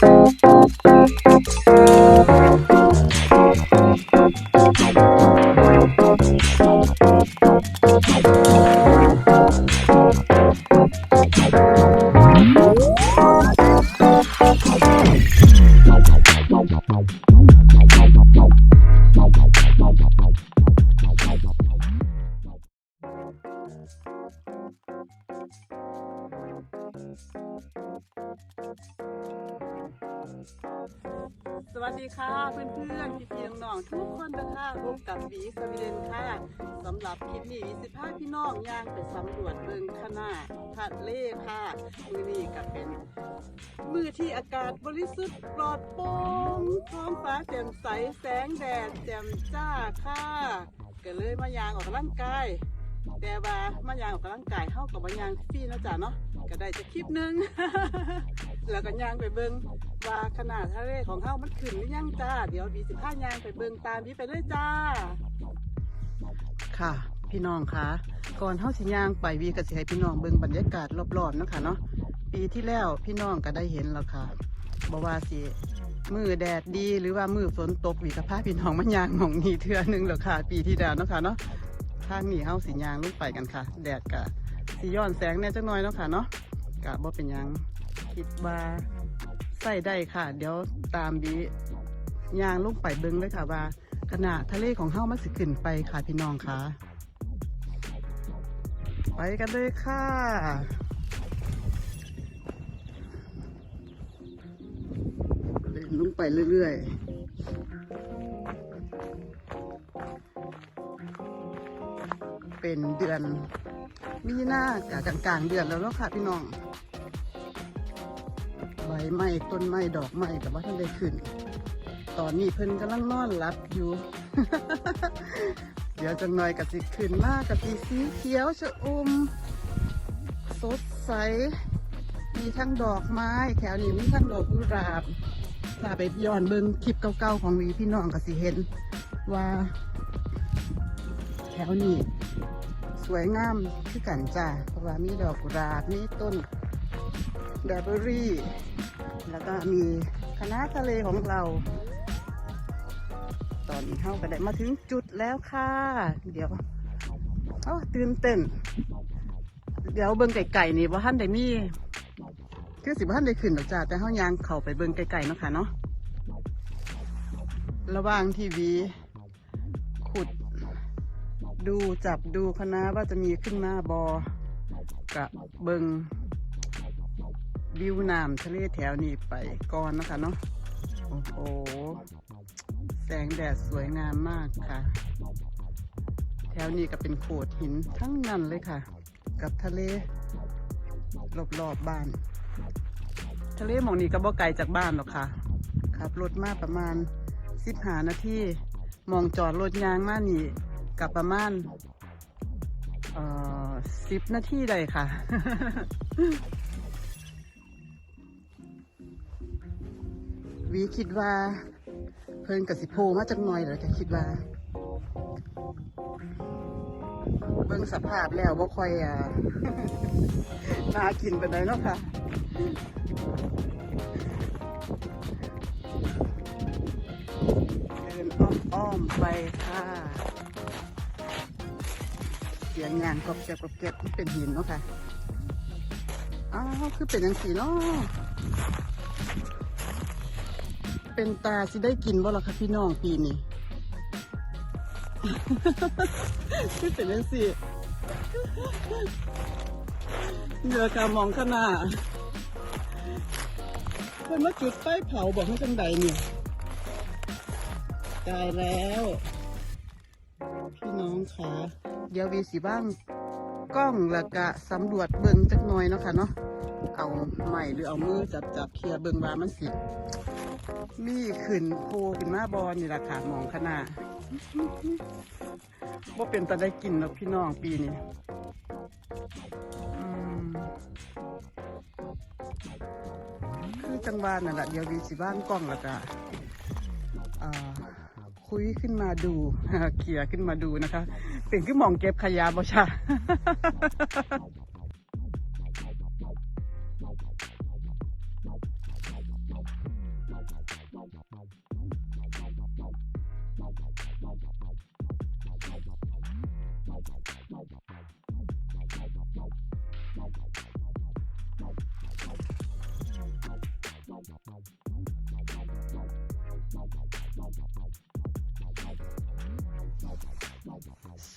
ส ย่างไปสำรวจเบิงขนาดทะเลค่ะมือนี้ก็เป็น มือที่อากาศบริสุทธิ์ปลอดโปร่งท้องฟ้าแจ่มใสแสงแดดแจ่มจ้าค่ะก็เลยมายางออกกำลังกายแต่ว่ามายางออกกำลังกายเข้ากับมายางฟรีนะจ๊ะเนาะก็ได้จะคลิปหนึง แล้วก็ย่างไปเบิงว่าขนาดทะเลของเฮามันขึ้นหรือยังจ้า เดี๋ยวบีสิผ้ายางไปเบิงตามบีไปเลยจ้า ค่ะ พี่น้องคะก่อนเฮาสิย่างไปวีก็สิให้พี่น้องเบิงบรรยากาศรอบๆนะคะเนาะปีที่แล้วพี่น้องก็ได้เห็นแล้วค่ะบ่ว่าสิมือแดดดีหรือว่ามือฝนตกวีก็พาพี่น้องมาย่างหมองนีเทือหนึงแล้วค่ะ ปีที่แล้วเนาะค่ะเนาะทางนี้เฮาสิยางลงไปกันค่ะ แดดก็สิย้อนแสงแหน่จักหน่อยเนาะค่ะเนาะก็บ่เป็นยังคิดว่าใส่ได้ค่ะ เดี๋ยวตามบียางลงไปเบิ้งเลยค่ะว่าขนาดทะเลของเฮ้ามันสิขึ้นไปค่ะพี่น้องค่ะ ไปกันเลยค่ะเดินลงไปเรื่อยๆ เป็นเดือนมีหน้ากกลางๆเดือนแล้วเนาะค่ะพี่น้อง ใบไม้ต้นไม้ดอกไม้กับว่าท่านได้ขึ้น ตอนนี้เพิ่นกำลังนอนหลับอยู่ เดี๋ยวจังหน่อยกับสิขึ้นมากกับสีสีเขียวชะอุ่มสดใส มีทั้งดอกไม้ แถวนี้มีทั้งดอกกุหลาบถ้าไปย้อนเบิ่งคลิปเก่าๆของวีพี่น้องก็สิเห็นว่า แถวนี้สวยงามคือกันจ้าเพราะว่ามีดอกกุหลาบมีต้นแบเบอรี่ แล้วก็มีคณะทะเลของเรา ตอนนี้เข้าก็ได้มาถึงจุดแล้วค่ะ เดี๋ยวเอาตื่นเต้น เดี๋ยวเบิ้งไก่ๆนี่ว่าท่านได้มีคือสิบ่ท่านได้ขึ้นหรอกจ้าแต่เขายางเข้าไปเบิ้งไก่ๆเนาะค่ะเนาะระว่างทีวีขุด ดูจับดูคณะว่าจะมีขึ้นมาบอกะเบิงวิวน้ำทะเลแถวนี้ไปก่อนนะคะเนาะโอ้โห แสงแดดสวยงามมากค่ะ แถวนี้ก็เป็นโขดหินทั้งนั้นเลยค่ะ กับทะเลรอบๆบบ้าน ทะเลหมองนี้ก็บ่ไกลจากบ้านหรอกค่ะ ขับรถมาประมาณสิบหานาทีมองจอดรถยางมานี่กับประมาณเอ่อสิบนาทีได้ค่ะวีคิดว่า พิ่นกับสิโพมาจักหน่อยเหรอจะคิดว่า เบิ่งสภาพแล้วบ่ค่อยอะน่ากินไปไหนเนาะค่ะเดินอ้อมๆไปค่ะเสียงงานกรอบแกรบกรอบแกรบที่เป็นหินเนาะค่ะอ้าวคือเป็นยังสีเนาะ เป็นตาสิได้กินบ่ล่ะคะพี่น้องปีนี้คือเป็นยังสิเดือกามองขางหนาดเพิ่นมาจุดไฟเผาบอกให้จังใดนี่ตายแล้ว พี่น้องคะเดี๋ยววีสีบ้างกล้องแล้วก็สำรวจเบิ่งจักหน่อยเนาะค่ะเนาะเอาไม้หรือเอามือจับจับเคลียร์เบิ่งว่ามันสิ มีขึ้นโพขึ้นมาบอลนี่แหละค่ะมองขนาดว่าเป็นตาได้กินแล้วพี่น้องปีนี้คือจังหวะนั่นแหละเดี๋ยววีสิบ้านกล้องแล้วก็คุยขึ้นมาดูเขี่ยขึ้นมาดูนะคะ เป็นขึ้นมองเก็บขยะบ่ชา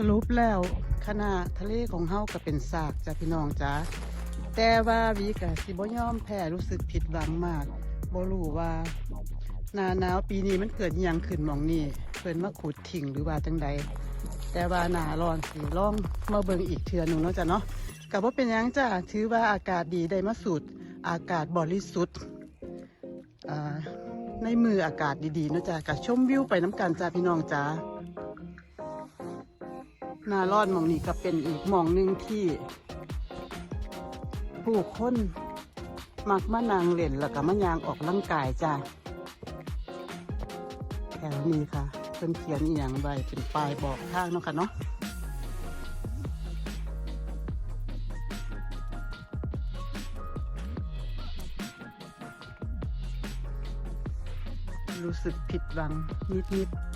สรุปแล้วคณะทะเลของเฮาก็เป็นซากจ้ะพี่น้องจ้าแต่ว่าวีกะสิบ่ยอมแพ้รู้สึกผิดหวังมากบ่รู้ว่าหนาหนาวปีนี้มันเกิดยังขึ้นมองนี่เพิ่นมาขุดทิ้งหรือว่าจังใดแต่ว่าหนาร้อนสิลองมาเบิงอีกเทื่อหนึงเนาะจ้ะเนาะก็บ่เป็นยังจ้ะถือว่าอากาศดีได้มาสูดอากาศบริสุทธิ์ในมืออากาศดีๆเนาะจ้ะก็ชมวิวไปน้ำกันจ้ะพี่น้องจ้า นารอนหมองนี้ก็เป็นอีกหมองหนึ่งที่ ผู้คนมักมานางเล่นแล้วก็มายางออกร่างกายจ้าแถวนี้ค่ะเป็นเขียนอหย่างใบเป็นป้ายบอกทางเนาะค่ะเนาะรู้สึกผิดหวังนิดๆ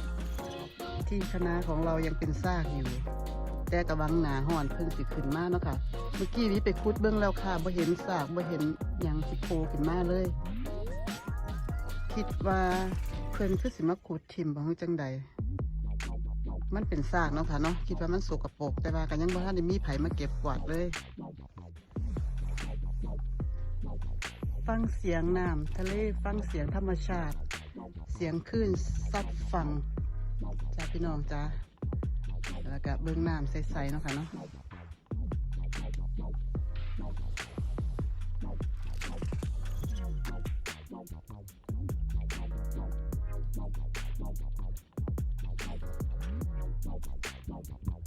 ที่คณะของเรายังเป็นซากอยู่ แต่กระวังหนาห่อนเพิ่งสิขึ้นมาเนาะค่ะ เมื่อกี้นี้ไปคุดเบื้องแล้วค่ะบ่เห็นซากบ่เห็นยังสิโผล่ขึ้นมาเลย คิดว่าเพิ่นคือสิมาขุดทิมบ่ฮู้จังใดมันเป็นซากเนาะค่ะเนาะคิดว่ามันสกปรกแต่ว่าก็ยังบ่ทันได้มีไผมาเก็บกวาดเลยฟังเสียงน้ำทะเลฟังเสียงธรรมชาติ เสียงคลื่นซัดฝั่ง พี่น้องจ้าแล้วก็เบื้องน้ำใสๆเนาะค่ะเนาะ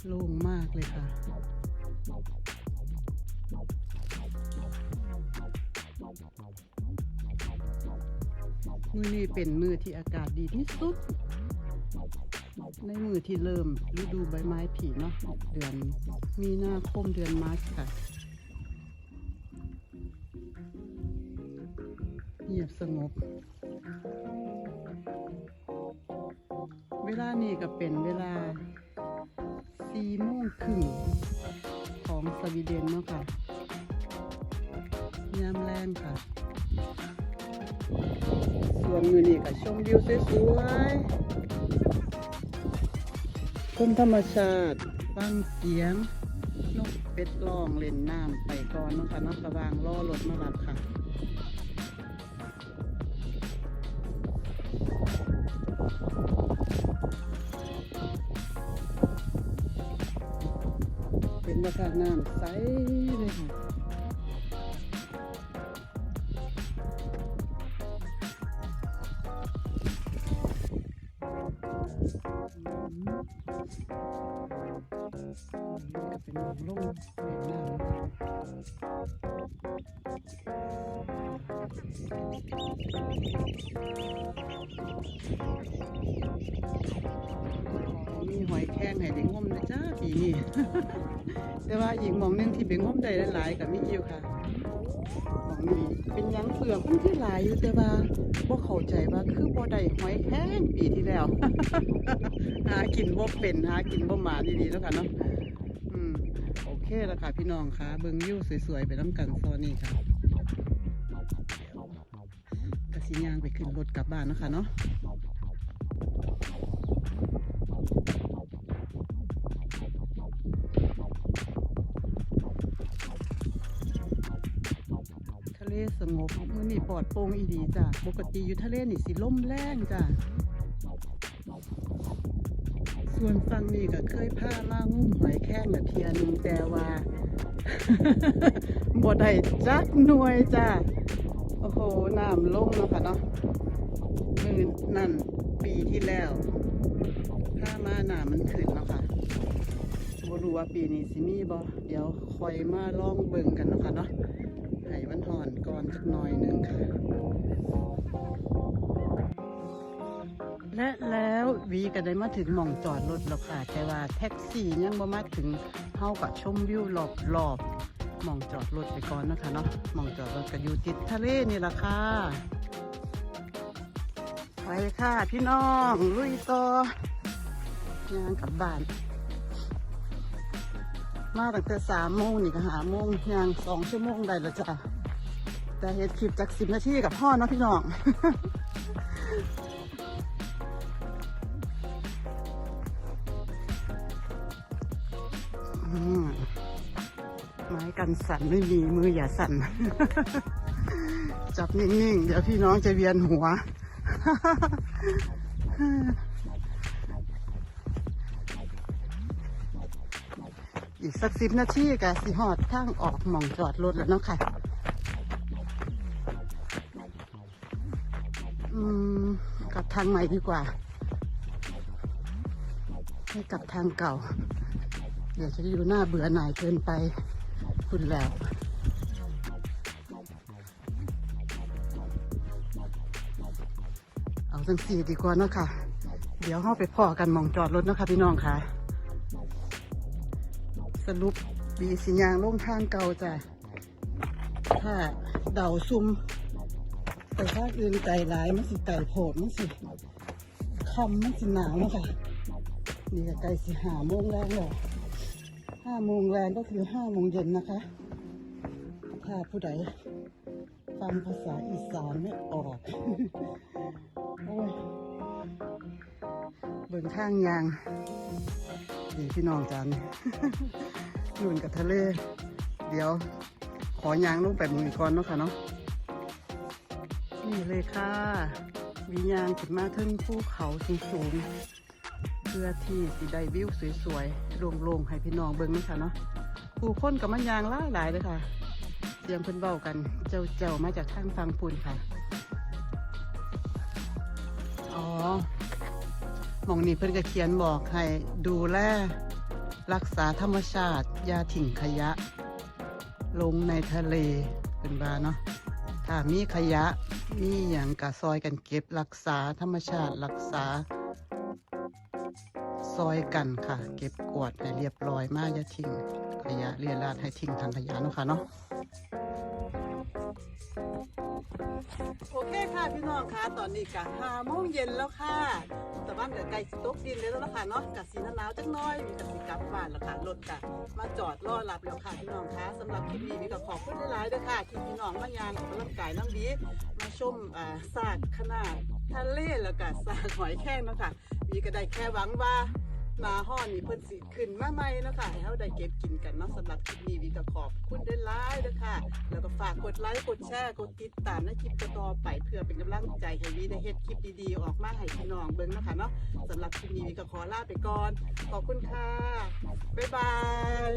โล่งมากเลยค่ะ มือนี้เป็นมือที่อากาศดีที่สุด ในมือที่เริ่มฤดูใบไม้ผลิเนาะเดือนมีนาคมเดือนมาร์ชค่ะเงียบสงบ เวลานี้ก็เป็นเวลาสี่โมงครึ่งของสวีเดนเนาะค่ะยามแรงค่ะ ส่วนมือนี้ก็ชมวิวสวยๆ คนธรรมชาติฟังเสียงนกเป็ดร้องเล่นน้ำไปก่อนนาะคะเนาะระวางรอรถมารับค่ะเป็นบรรยากาศน้ำใสเลยค่ะ ก็เป็นหมองลงเป็นน้ำมีหอยแครงให้ได้งมนะจ้าปีนี้ แต่ว่าอีกมองนึงที่ไปงมได้หลายๆกับมีอยู่ค่ะ หมองนี้เป็นยังเปลือกมันที่หลายอยู่แต่ว่าบ่เข้าใจว่าคือบ่ได้หอยแครงปีที่แล้ว หากินบ่เป็นหากินบ่หมาดีๆแล้วค่ะเนาะอืมโอเคแล้วค่ะพี่น้องค่ะเบิ้งวิวสวยๆไปน้ำกันซอนี่ค่ะกระสิยางไปขึ้นรถกลับบ้านนะคะเนาะ งบมื้อนี้ปลอดโปร่งอีดีจ้ะปกติอยู่ทะเลนี่สิล่มแรงจ้ะส่วนฟังนี่ก็เคยพามางุ่มหอยแข้งแบบเทียนึงแต่ว่าบ่ได้จักหน่วยจ้าโอ้โหน้ำลงแล้วค่ะเนาะมือนั่นปีที่แล้วผ้ามาน้ำมันขึ้นแล้วค่ะบ่รู้ว่าปีนี้สิมีบ่เดี๋ยวคอยมาลองเบิ่งกันเนาะค่ะเนาะ ให้มันห่อนก่อนสักหน่อยหนึ่งค่ะ และแล้ววีก็ได้มาถึงหม่องจอดรถแล้วค่ะ แต่ว่าแท็กซี่ยังบ่มาถึงเฮาก็ชมวิวรอบรอบหม่องจอดรถไปก่อนนะคะเนาะหม่องจอดรถก็อยู่ติดทะเลนี่แหละค่ะไปค่ะพี่น้องลุยต่อยางกลับบ้าน มาตั้งแต่สามโมงนี่ก็หาโมงยางสองชั่วโมงได้แล้วจ้ะแต่เฮ็ดคลิปจากสิบนาทีกับพ่อเนาะพี่น้องไม้กันสั่นไม่มีมืออย่าสั่น จับนิ่งๆ เดี๋ยวพี่น้องจะเวียนหัว สักสิบนาทีกะสิหอดทางออกหมองจอดรถแล้วเนาะค่ะ อืมกลับทางใหม่ดีกว่า ให้กลับทางเก่า เดี๋ยวจะอยู่หน้าเบื่อหน่ายเกินไปคุณแล้วเอาจังสี่ดีกว่าเนาะค่ะ เดี๋ยวเข้าไปพ่อกันมองจอดรถเนาะค่ะพี่น้องค่ะ สรุปบีสิยางลงทางเก่าจ้ะถ้าเดาซุ่มไปภาคอื่นไก่หลายมันสิไก่โผดมันสิคำมันสิหนาวนะค่ะนี่ก็ไก่สิหาโมงแรงแล้วห้าโมงแรงก็คือห้าโมงเย็นนะคะ ถ้าผู้ใดฟังภาษาอีสานไม่ออกโอ้ยเบิ่งข้างยาง ดีพี่น้องจันนุ่นกับทะเล เดี๋ยว ขอยางลงไปมึงอีกก่อนเนาะค่ะเนาะนี่เลยค่ะวิญญาณขึ้นมาถึงภูเขาสูงๆเพื่อที่สิได้วิวสวยๆโล่งๆให้พี่น้องเบิ่งเนาะคะเนาะผู้คนกับมันยางหลาหลายเลยค่ะเสียงเพิ่นเบากันเจ้าเจ้ามาจากทางฟังปุ่นค่ะ อ๋อ มองนี้เพิ่นก็เขียนบอกให้ดูแลรักษาธรรมชาติยาทิ้งขยะ ลงในทะเลเป็นบาเนาะถ้ามีขยะมีอย่างกะซอยกันเก็บรักษาธรรมชาติรักษา ซอยกันค่ะ เก็บกวาดให้เรียบร้อยมากอย่าทิ้งขยะเรียราดให้ทิ้งทางขยะเนาะค่ะเนาะโอเคค่ะพี่น้องคะตอนนี้กะห้าโมงเย็นแล้วค่ะ บ้านเดี๋ยวไก่สิตกดินเลยแล้วล่ะค่ะเนาะกับสีหนาวจังน้อยมีกับสีกลับบ้านแล้วค่ะรถกะมาจอดรอรับแล้วค่ะพี่น้องคะสำหรับคลิปนี้มีก็ขอบคุณหลายๆด้วยค่ะที่พี่น้องมายานออกกำลังกายน้ำดีมาชมอ่าซากขนาดทะเลแล้วก็ซากหอยแข้งเนาะค่ะมีก็ได้แค่หวังว่า หนาห่อนนี่เพิ่นสิขึ้นมาใหม่เนาะค่ะให้เฮาได้เก็บกินกันเนาะสำหรับคลิปนี้วีก็ขอบคุณได้หลายเด้อค่ะ แล้วก็ฝากกดไลค์กดแชร์กดติดตามในคลิปต่อๆไปเพื่อเป็นกำลังใจให้วีได้เฮ็ดคลิปดีๆออกมาให้พี่น้องเบิ่งเนาะคะเนาะสำหรับคลิปนี้วีก็ขอลาไปก่อน ขอบคุณค่ะ บ๊ายบาย